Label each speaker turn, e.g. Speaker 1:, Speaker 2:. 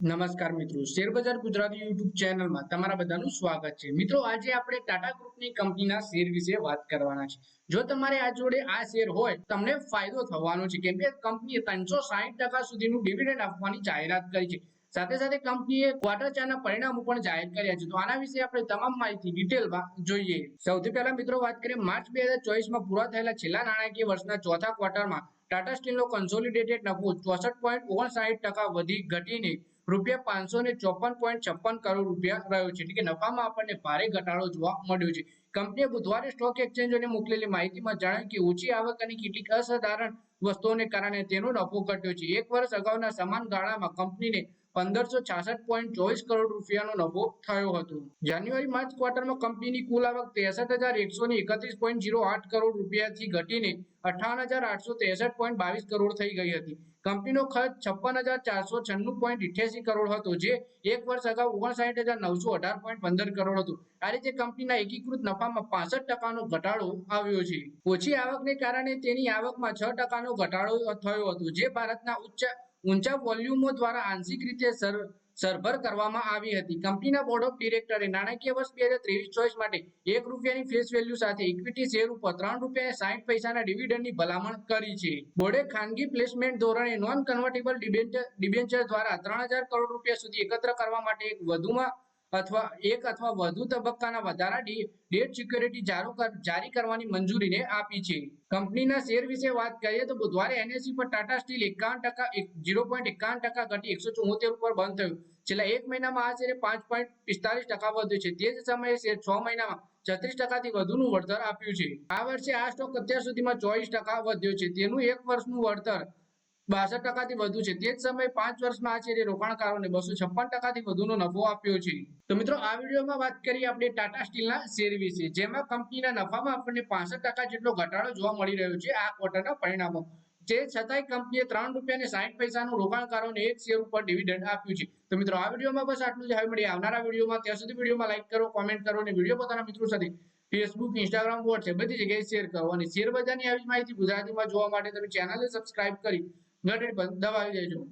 Speaker 1: નમસ્કાર મિત્રો. શેરબજાર ગુજરાતી યુટ્યુબ ચેનલમાં તમારા બધાનું સ્વાગત છે. મિત્રો, આજે આપણે ટાટા ગ્રુપની કંપનીના શેર વિશે વાત કરવાના છે. જો તમારે આ જોડે આ શેર હોય, તમને ફાયદો થવાનો છે. કેમ કે કંપનીએ ત્રણસો સાહીઠ સુધીનું ડિવિડન્ડ આપવાની જાહેરાત કરી છે. સાથે સાથે કંપનીએ ક્વાર્ટર ચારના પરિણામો પણ જાહેર કર્યા છે. તો આના વિશે આપણે તમામ માહિતી ડિટેલમાં જોઈએ. સૌથી પહેલા મિત્રો, વાત કરીએ માર્ચ બે હજાર ચોવીસમાં પૂરા થયેલા છેલ્લા નાણાકીય વર્ષના ચોથા ક્વાર્ટરમાં ટાટા સ્ટીલનો કન્સોલિડેટેડ નફો ચોસઠ પોઈન્ટ ઓગણસાઠ ટકા વધી ઘટીને રૂપિયા પાંચસો ને ચોપન પોઈન્ટ છપ્પન કરોડ રૂપિયા રહ્યો છે. એટલે કે નફામાં આપણને ભારે ઘટાડો જોવા મળ્યો છે. કંપનીએ બુધવારે સ્ટોક એક્સચેન્જોને મોકલેલી માહિતીમાં જણાવ્યું કે ઊંચી આવક અને કેટલીક અસાધારણ વસ્તુઓને કારણે તેનો નફો ઘટ્યો છે. એક વર્ષ અગાઉના સમાન ગાળામાં કંપનીને કરોડ રૂપિયાનો નફો થયો હતો. જાન્યુઆરી માર્ચ ક્વાર્ટરમાં કંપનીની કુલ આવક ત્રેસઠ હજાર એકસો ને એકત્રીસ પોઈન્ટ ઝીરો આઠ કરોડ રૂપિયાથી ઘટીને અઠાવન હજાર આઠસો ત્રેસઠ પોઈન્ટ બાવીસ કરોડ થઈ ગઈ હતી. કંપનીનો ખર્ચ છપ્પન હજાર ચારસો છન્નું પોઈન્ટ ઇઠ્યાસી કરોડ હતો, જે એક વર્ષ અગાઉ ઓગણસાઠ હજાર નવસો અઢાર પોઈન્ટ પંદર કરોડ હતું. આ રીતે કંપનીના એકીકૃત નફામાં પાસઠ ટકાનો ઘટાડો આવ્યો છે. ઓછી આવકને કારણે તેની આવકમાં છ ટકાનો ઘટાડો થયો હતો, જે ભારતના ઉચ્ચ ઊંચા વોલ્યુમો દ્વારા આંશિક રીતે સરભર કરવામાં આવી હતી. કંપનીના બોર્ડ ઓફ ડિરેક્ટરે નાણાકીય વર્ષ બે હજાર ત્રેવીસ ચોવીસ માટે એક રૂપિયાની ફેસ વેલ્યુ સાથે ઇક્વિટી શેર ઉપર ત્રણ રૂપિયા સાઠ પૈસાના ડિવિડન્ડની ભલામણ કરી છે. બોર્ડે ખાનગી પ્લેસમેન્ટ ધોરણે નોન કન્વર્ટેબલ ડિબેન્ચર દ્વારા ત્રણ હજાર કરોડ રૂપિયા સુધી એકત્ર કરવા માટે એક વધુમાં અથવા એક અથવા વધુ તબક્કાના વધારા ડેટ સિક્યોરિટી જારી કરવાની મંજૂરીને આપી છે. કંપનીના શેર વિશે વાત કરીએ તો બુધવારે એનએસસી પર ટાટા સ્ટીલ એકાવન ટકા ઝીરો પોઈન્ટ એકાવન ટકા ઘટી એકસો ચુમ્મોતેર ઉપર બંધ થયું. છેલ્લા એક મહિનામાં આ શેરે પાંચ પોઈન્ટ પિસ્તાલીસ ટકા વધ્યું છે. તે જ સમયે શેર છ મહિનામાં છત્રીસ ટકાથી વધુનું વળતર આપ્યું છે. આ વર્ષે આ સ્ટોક અત્યાર સુધીમાં ચોવીસ ટકા વધ્યો છે. તેનું એક વર્ષનું વળતર બાસઠ ટકાથી વધુ છે. તે જ સમયે પાંચ વર્ષમાં આચાર્ય રોકાણકારોને બસો છપ્પન ટકાથી વધુનો નફો આપ્યો છે. તો મિત્રો, આ વિડીયોમાં વાત કરીએ આપણે ટાટા સ્ટીલના શેર વિશે. જેમાં કંપનીના નફામાં આપણને પાસઠ ટકા જેટલો ઘટાડો જોવા મળી રહ્યો છે આ ક્વાર્ટરના પરિણામો. જે છતાંય કંપનીએ ત્રણ રૂપિયા ને સાઠ પૈસાનું રોકાણકારોને એક શેર ઉપર ડિવિડન્ડ આપ્યું છે. તો મિત્રો, આ વિડીયોમાં બસ આટલું જ. હવે મળી આવનારા વિડીયોમાં. ત્યાં સુધી વિડીયોમાં લાઈક કરો કોમેન્ટ કરો અને વીડિયો પોતાના મિત્રો સાથે ફેસબુક ઇન્સ્ટાગ્રામ વોટ્સએપ બધી જગ્યાએ શેર કરો. અને શેર બજારની આવી માહિતી ગુજરાતીમાં જોવા માટે તમે ચેનલને સબસ્ક્રાઇબ કરી પર દબાવી દેજો.